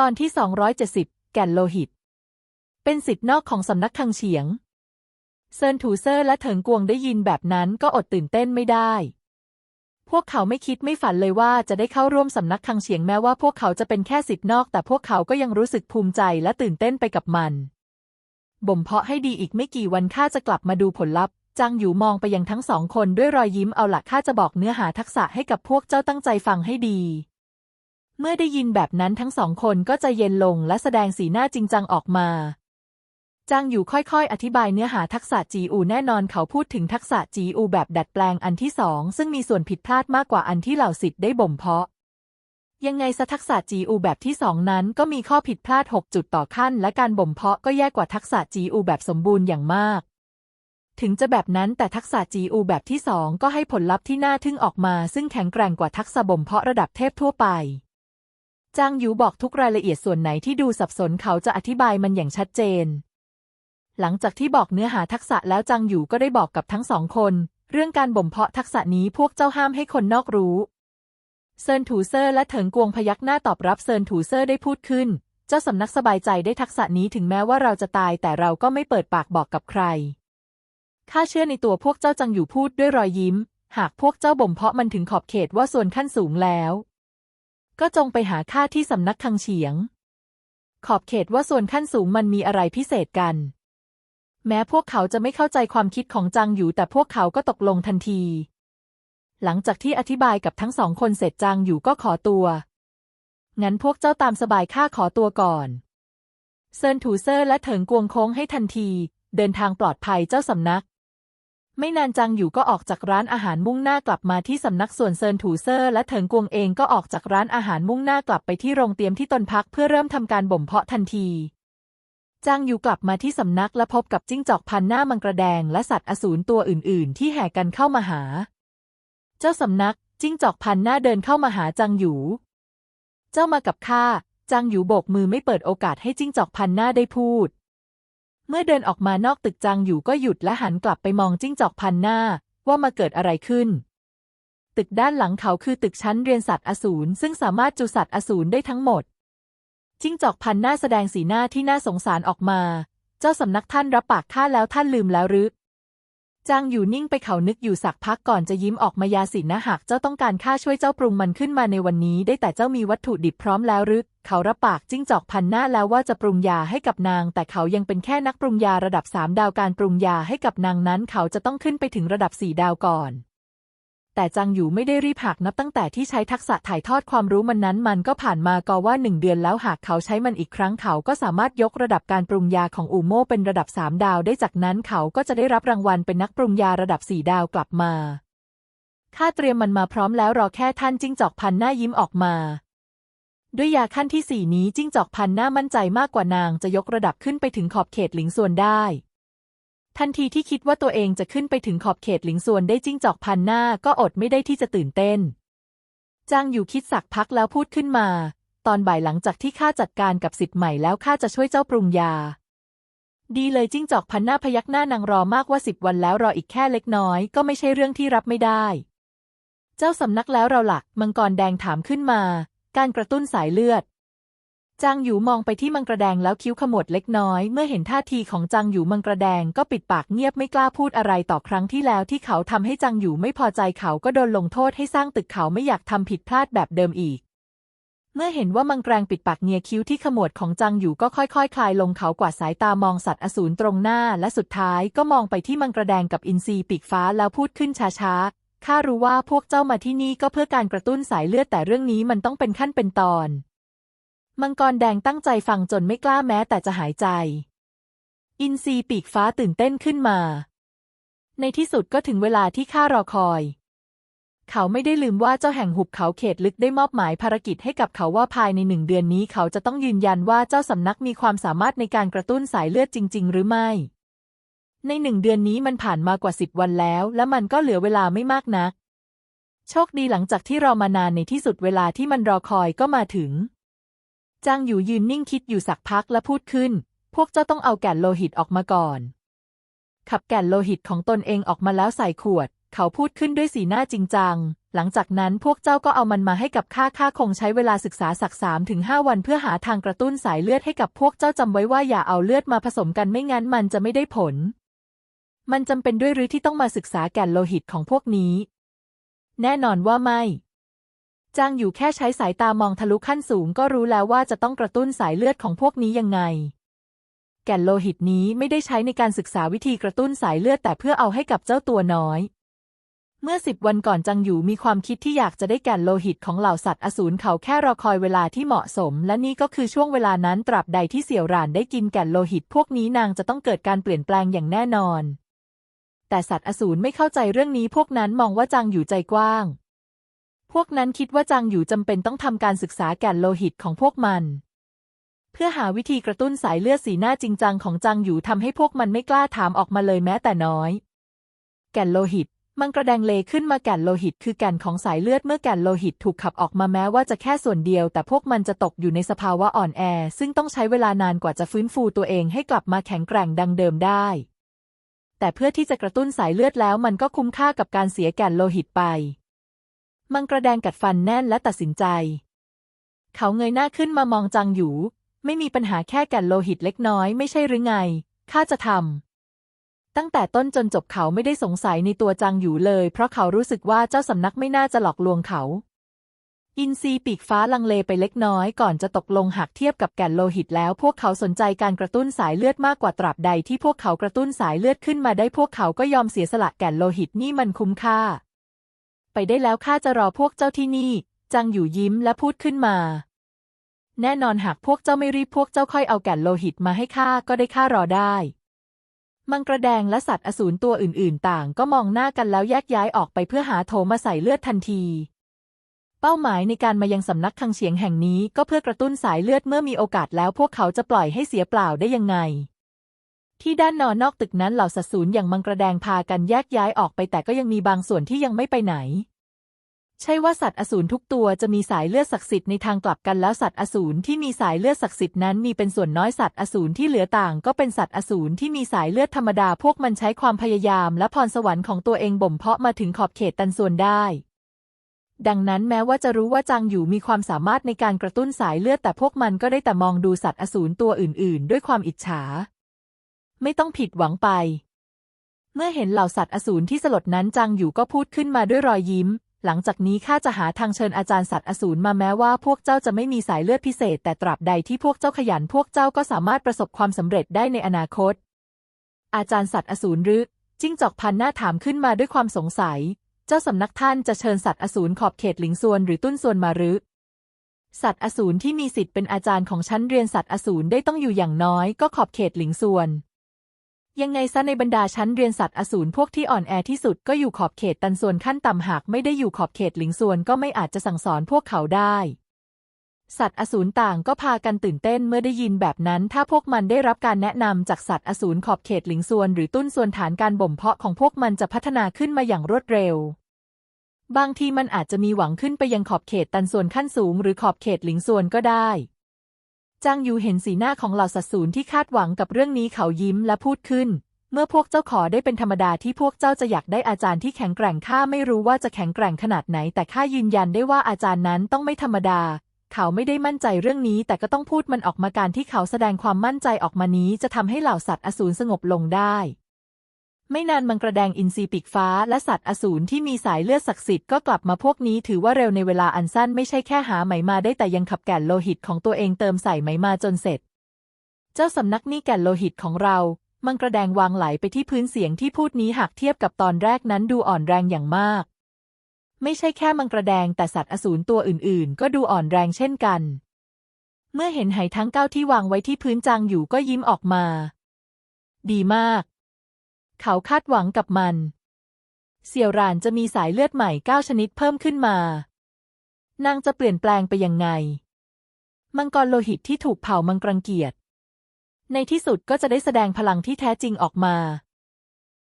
ตอนที่ 270 แก่นโลหิต เป็นสิทธิ์นอกของสำนักคังเฉียง เซินถูเซอร์และเถิงกวงได้ยินแบบนั้นก็อดตื่นเต้นไม่ได้ พวกเขาไม่คิดไม่ฝันเลยว่าจะได้เข้าร่วมสำนักคังเฉียงแม้ว่าพวกเขาจะเป็นแค่สิทธิ์นอก แต่พวกเขาก็ยังรู้สึกภูมิใจและตื่นเต้นไปกับมัน บ่มเพาะให้ดีอีกไม่กี่วันข้าจะกลับมาดูผลลัพธ์จางหยูมองไปยังทั้งสองคนด้วยรอยยิ้มเอาละข้าจะบอกเนื้อหาทักษะให้กับพวกเจ้าตั้งใจฟังให้ดี เมื่อได้ยินแบบนั้นทั้งสองคนก็ใจเย็นลงและแสดงสีหน้าจริงจังออกมาจางอยู่ค่อยๆ อธิบายเนื้อหาทักษะจีอูแน่นอนเขาพูดถึงทักษะจีอูแบบดัดแปลงอันที่สองซึ่งมีส่วนผิดพลาดมากกว่าอันที่เหล่าสิทธิ์ได้บ่มเพาะ ยังไงซะทักษะจีอูแบบที่สองนั้นก็มีข้อผิดพลาด 6 จุดต่อขั้น และการบ่มเพาะก็แย่กว่าทักษะจีอูแบบสมบูรณ์อย่างมาก ถึงจะแบบนั้นแต่ทักษะจีอูแบบที่สองก็ให้ผลลัพธ์ที่น่าทึ่งออกมา ซึ่งแข็งแกร่งกว่าทักษะบ่มเพาะระดับเทพทั่วไป จางหยูบอกทุกรายละเอียดส่วนไหนที่ดูสับสนเขาจะอธิบายมันอย่างชัดเจน หลังจากที่บอกเนื้อหาทักษะแล้วจางหยูก็ได้บอกกับทั้งสองคน เรื่องการบ่มเพาะทักษะนี้พวกเจ้าห้ามให้คนนอกรู้เซินถูเซอร์และเถิงกวงพยักหน้าตอบรับเซินถูเซอร์ได้พูดขึ้น เจ้าสำนักสบายใจได้ทักษะนี้ถึงแม้ว่าเราจะตายแต่เราก็ไม่เปิดปากบอกกับใคร ข้าเชื่อในตัวพวกเจ้าจังอยู่พูดด้วยรอยยิ้ม หากพวกเจ้าบ่มเพาะมันถึงขอบเขตว่าส่วนขั้นสูงแล้ว ก็จงไปหาข้าที่สำนักคังเฉียง ขอบเขตว่าส่วนขั้นสูงมันมีอะไรพิเศษกัน แม้พวกเขาจะไม่เข้าใจความคิดของจางอยู่แต่พวกเขาก็ตกลงทันที หลังจากที่อธิบายกับทั้งสองคนเสร็จจางอยู่ก็ขอตัว งั้นพวกเจ้าตามสบายข้าขอตัวก่อน เซินถูเซอร์และเถิงกวงโค้งให้ทันที เดินทางปลอดภัยเจ้าสำนัก ไม่นานจางอยู่ก็ออกจากร้านอาหารมุ่งหน้ากลับมาที่สำนักส่วนเซินถูเซอร์และเถิงกวงเองก็ออกจากร้านอาหารมุ่งหน้ากลับไปที่โรงเตรียมที่ตนพักเพื่อเริ่มทำการบ่มเพาะทันทีจางอยู่กลับมาที่สำนักและพบกับจิ้งจอกพันหน้ามังกระแดงและสัตว์อสูรตัวอื่น ๆ ที่แห่กันเข้ามาหา เจ้าสำนักจิ้งจอกพันหน้าเดินเข้ามาหาจางอยู่ เจ้ามากับข้าจางอยู่โบกมือไม่เปิดโอกาสให้จิ้งจอกพันหน้าได้พูด มื่อเดินออกมานอกตึกจางอยู่ก็หยุดและหันกลับไปมองจิ้งจอกพันหน้า ว่ามาเกิดอะไรขึ้น ตึกด้านหลังเขาคือตึกชั้นเรียนสัตว์อสูรซึ่งสามารถจุสัตว์อสูรได้ทั้งหมด จิ้งจอกพันหน้าแสดงสีหน้าที่น่าสงสารออกมา เจ้าสำนักท่านรับปากข้าแล้วท่านลืมแล้วหรือจางอยู่นิ่งไปเขานึกอยู่สักพักก่อนจะยิ้มออกมายาสินนะหากเจ้าต้องการข้าช่วยเจ้าปรุงมันขึ้นมาในวันนี้ ได้แต่เจ้ามีวัตถุดิบพร้อมแล้วหรือ เขารับปากจิ้งจอกพันหน้าแล้วว่าจะปรุงยาให้กับนาง แต่เขายังเป็นแค่นักปรุงยาระดับสามดาวการปรุงยาให้กับนางนั้น เขาจะต้องขึ้นไปถึงระดับสี่ดาวก่อน แต่จางอยู่ไม่ได้รีบหักนับตั้งแต่ที่ใช้ทักษะถ่ายทอดความรู้มันนั้น มันก็ผ่านมาก็ว่าหนึ่งเดือนแล้วหากเขาใช้มันอีกครั้งเขาก็สามารถยกระดับการปรุงยาของอูโม่เป็นระดับสามดาวได้จากนั้นเขาก็จะได้รับรางวัลเป็นนักปรุงยาระดับสี่ดาวกลับมาข้าเตรียมมันมาพร้อมแล้วรอแค่ท่านจิ้งจอกพันหน้ายิ้มออกมา ด้วยยาขั้นที่สี่นี้จิ้งจอกพันหน้ามั่นใจมากกว่านางจะยกระดับขึ้นไปถึงขอบเขตหลิงส่วนได้ ทันทีที่คิดว่าตัวเองจะขึ้นไปถึงขอบเขตหลิงส่วนได้จิ้งจอกพันหน้าก็อดไม่ได้ที่จะตื่นเต้นจางอยู่คิดสักพักแล้วพูดขึ้นมา ตอนบ่ายหลังจากที่ข้าจัดการกับสิทธิ์ใหม่แล้วข้าจะช่วยเจ้าปรุงยา ดีเลยจิ้งจอกพันหน้าพยักหน้านางรอมากว่าสิบวันแล้วรออีกแค่เล็กน้อยก็ไม่ใช่เรื่องที่รับไม่ได้ เจ้าสำนักแล้วเราหลักมังกรแดงถามขึ้นมา การกระตุ้นสายเลือด จางหยูมองไปที่มังกรแดงแล้วคิ้วขมวดเล็กน้อย เมื่อเห็นท่าทีของจางหยูมังกรแดงก็ปิดปากเงียบไม่กล้าพูดอะไรต่อครั้งที่แล้วที่เขาทำให้จางหยูไม่พอใจเขาก็โดนลงโทษให้สร้างตึกเขาไม่อยากทำผิดพลาดแบบเดิมอีกเมื่อเห็นว่ามังกรงปิดปากเงียคิ้วที่ขมวดของจางหยูก็ค่อยๆคคลายลงเขากวาดสายตามองสัตว์อสูรตรงหน้าและสุดท้ายก็มองไปที่มังกระแดงกับอินทรีปีกฟ้าแล้วพูดขึ้นช้าๆ ข้ารู้ว่าพวกเจ้ามาที่นี่ก็เพื่อการกระตุ้นสายเลือดแต่เรื่องนี้มันต้องเป็นขั้นเป็นตอน มังกรแดงตั้งใจฟังจนไม่กล้าแม้แต่จะหายใจ อินทรีปีกฟ้าตื่นเต้นขึ้นมา ในที่สุดก็ถึงเวลาที่ข้ารอคอย เขาไม่ได้ลืมว่าเจ้าแห่งหุบเขาเขตลึกได้มอบหมายภารกิจให้กับเขาว่าภายในหนึ่งเดือนนี้เขาจะต้องยืนยันว่าเจ้าสำนักมีความสามารถในการกระตุ้นสายเลือดจริง ๆ หรือไม่ ในหนึ่งเดือนนี้มันผ่านมากว่าสิบวันแล้ว และมันก็เหลือเวลาไม่มากนัก โชคดีหลังจากที่รอมานานในที่สุดเวลาที่มันรอคอยก็มาถึง จางอยู่ยืนนิ่งคิดอยู่สักพักและพูดขึ้น พวกเจ้าต้องเอาแก่นโลหิตออกมาก่อน ขับแก่นโลหิตของตนเองออกมาแล้วใส่ขวด เขาพูดขึ้นด้วยสีหน้าจริงจัง หลังจากนั้นพวกเจ้าก็เอามันมาให้กับข้าข้าคงใช้เวลาศึกษาสักสามถึงห้าวันเพื่อหาทางกระตุ้นสายเลือดให้กับพวกเจ้าจำไว้ว่าอย่าเอาเลือดมาผสมกันไม่งั้นมันจะไม่ได้ผล มันจำเป็นด้วยหรือที่ต้องมาศึกษาแก่นโลหิตของพวกนี้ แน่นอนว่าไม่ จางอยู่แค่ใช้สายตามองทะลุขั้นสูงก็รู้แล้วว่าจะต้องกระตุ้นสายเลือดของพวกนี้ยังไง แก่นโลหิตนี้ไม่ได้ใช้ในการศึกษาวิธีกระตุ้นสายเลือดแต่เพื่อเอาให้กับเจ้าตัวน้อยเมื่อสิบวันก่อนจังอยู่มีความคิดที่อยากจะได้แก่นโลหิตของเหล่าสัตว์อสูรเขาแค่รอคอยเวลาที่เหมาะสม และนี่ก็คือช่วงเวลานั้นตราบใดที่เสี่ยวหรานได้กินแก่นโลหิต พวกนี้นางจะต้องเกิดการเปลี่ยนแปลงอย่างแน่นอน แต่สัตว์อสูรไม่เข้าใจเรื่องนี้พวกนั้นมองว่าจังอยู่ใจกว้าง พวกนั้นคิดว่าจังอยู่จำเป็นต้องทำการศึกษาแก่นโลหิตของพวกมัน เพื่อหาวิธีกระตุ้นสายเลือดสีหน้าจริงจังของจังอยู่ทำให้พวกมันไม่กล้าถามออกมาเลยแม้แต่น้อย แก่นโลหิตมันกระแดงเลขึ้นมาแก่นโลหิต คือแก่นของสายเลือดเมื่อแก่นโลหิตถูกขับออกมาแม้ว่าจะแค่ส่วนเดียว แต่พวกมันจะตกอยู่ในสภาวะอ่อนแอ ซึ่งต้องใช้เวลานานกว่าจะฟื้นฟูตัวเองให้กลับมาแข็งแกร่งดังเดิมได้ แต่เพื่อที่จะกระตุ้นสายเลือดแล้วมันก็คุ้มค่ากับการเสียแก่นโลหิตไป มันกระแดงกัดฟันแน่นและตัดสินใจ เขาเงยหน้าขึ้นมามองจังหยู ไม่มีปัญหาแค่แก่นโลหิตเล็กน้อยไม่ใช่หรือไง ข้าจะทำ ตั้งแต่ต้นจนจบเขาไม่ได้สงสัยในตัวจางหยูเลย เพราะเขารู้สึกว่าเจ้าสำนักไม่น่าจะหลอกลวงเขา อินซีปีกฟ้าลังเลไปเล็กน้อยก่อนจะตกลงหากเทียบกับแก่นโลหิตแล้ว พวกเขาสนใจการกระตุ้นสายเลือดมากกว่าตราบใดที่พวกเขากระตุ้นสายเลือดขึ้นมาได้พวกเขาก็ยอมเสียสละแก่นโลหิตนี่มันคุ้มค่า ไปได้แล้วข้าจะรอพวกเจ้าที่นี่ จังอยู่ยิ้มและพูดขึ้นมา แน่นอนหากพวกเจ้าไม่รีบพวกเจ้าค่อยเอาแก่นโลหิตมาให้ข้าก็ได้ข้ารอได้มังกระแดงและสัตว์อสูรตัวอื่นๆ ต่างก็มองหน้ากันแล้วแยกย้ายออกไปเพื่อหาโถมาใส่เลือดทันที เป้าหมายในการมายังสำนักคังเฉียงแห่งนี้ก็เพื่อกระตุ้นสายเลือดเมื่อมีโอกาสแล้วพวกเขาจะปล่อยให้เสียเปล่าได้ยังไง ที่ด้านนอนนอกตึกนั้นเหล่าสัตว์สูรอย่างมังกระแดงพากันแยกย้ายออกไปแต่ก็ยังมีบางส่วนที่ยังไม่ไปไหน ใช่ว่าสัตว์อสูรทุกตัวจะมีสายเลือดศักดิ์สิทธิ์ในทางกลับกันแล้วสัตว์อสูรที่มีสายเลือดศักดิ์สิทธิ์นั้นมีเป็นส่วนน้อยสัตว์อสูรที่เหลือต่างก็เป็นสัตว์อสูรที่มีสายเลือดธรรมดาพวกมันใช้ความพยายามและพรสวรรค์ของตัวเองบ่มเพาะมาถึงขอบเขตตันส่วนได้ ดังนั้นแม้ว่าจะรู้ว่าจางอยู่มีความสามารถในการกระตุ้นสายเลือดแต่พวกมันก็ได้แต่มองดูสัตว์อสูรตัวอื่น ๆ ด้วยความอิจฉา ไม่ต้องผิดหวังไป เมื่อเห็นเหล่าสัตว์อสูรที่สลดนั้นจางอยู่ก็พูดขึ้นมาด้วยรอยยิ้ม หลังจากนี้ข้าจะหาทางเชิญอาจารย์สัตว์อสูรมาแม้ว่าพวกเจ้าจะไม่มีสายเลือดพิเศษ แต่ตราบใดที่พวกเจ้าขยันพวกเจ้าก็สามารถประสบความสำเร็จได้ในอนาคต อาจารย์สัตว์อสูรรือจิ้งจอกพันหน้าถามขึ้นมาด้วยความสงสัย เจ้าสำนักท่านจะเชิญสัตว์อสูรขอบเขตหลิงซวนหรือตุ้นซวนมาหรือสัตว์อสูรที่มีสิทธิ์เป็นอาจารย์ของชั้นเรียนสัตว์อสูรได้ต้องอยู่อย่างน้อยก็ขอบเขตหลิงซวน ยังไงซะในบรรดาชั้นเรียนสัตว์อสูรพวกที่อ่อนแอที่สุดก็อยู่ขอบเขตตันส่วนขั้นต่ำหากไม่ได้อยู่ขอบเขตหลิงส่วนก็ไม่อาจจะสั่งสอนพวกเขาได้ สัตว์อสูรต่างก็พากันตื่นเต้นเมื่อได้ยินแบบนั้น ถ้าพวกมันได้รับการแนะนำจากสัตว์อสูรขอบเขตหลิงส่วน หรือตุ้นส่วนฐานการบ่มเพาะของพวกมันจะพัฒนาขึ้นมาอย่างรวดเร็ว บางทีมันอาจจะมีหวังขึ้นไปยังขอบเขตตันส่วนขั้นสูง หรือขอบเขตหลิงส่วนก็ได้จางยูเห็นสีหน้าของเหล่าสัตว์สูรที่คาดหวังกับเรื่องนี้เขายิ้มและพูดขึ้น เมื่อพวกเจ้าขอได้เป็นธรรมดาที่พวกเจ้าจะอยากได้อาจารย์ที่แข็งแกร่งข้าไม่รู้ว่าจะแข็งแกร่งขนาดไหน แต่ข้ายืนยันได้ว่าอาจารย์นั้นต้องไม่ธรรมดา เขาไม่ได้มั่นใจเรื่องนี้ แต่ก็ต้องพูดมันออกมาการที่เขาแสดงความมั่นใจออกมานี้ จะทำให้เหล่าสัตว์อสูรสงบลงได้ ไม่นานมังกระแดงอินทรีปีกฟ้าและสัตว์อสูรที่มีสายเลือดศักดิ์สิทธิ์ก็กลับมาพวกนี้ถือว่าเร็วในเวลาอันสั้นไม่ใช่แค่หาไหมมาได้แต่ยังขับแก่นโลหิตของตัวเองเติมใส่ไหมมาจนเสร็จ เจ้าสำนักนี่แก่นโลหิตของเรา มังกระแดงวางไหลไปที่พื้นเสียงที่พูดนี้หากเทียบกับตอนแรกนั้นดูอ่อนแรงอย่างมาก ไม่ใช่แค่มังกระแดงแต่สัตว์อสูรตัวอื่นๆ ก็ดูอ่อนแรงเช่นกัน เมื่อเห็นไหทั้งเก้าที่วางไว้ที่พื้นจางอยู่ก็ยิ้มออกมา ดีมาก เขาคาดหวังกับมัน เสี่ยวหรานจะมีสายเลือดใหม่เก้าชนิดเพิ่มขึ้นมานางจะเปลี่ยนแปลงไปยังไง มังกรโลหิตที่ถูกเผามังกรังเกียจในที่สุดก็จะได้แสดงพลังที่แท้จริงออกมา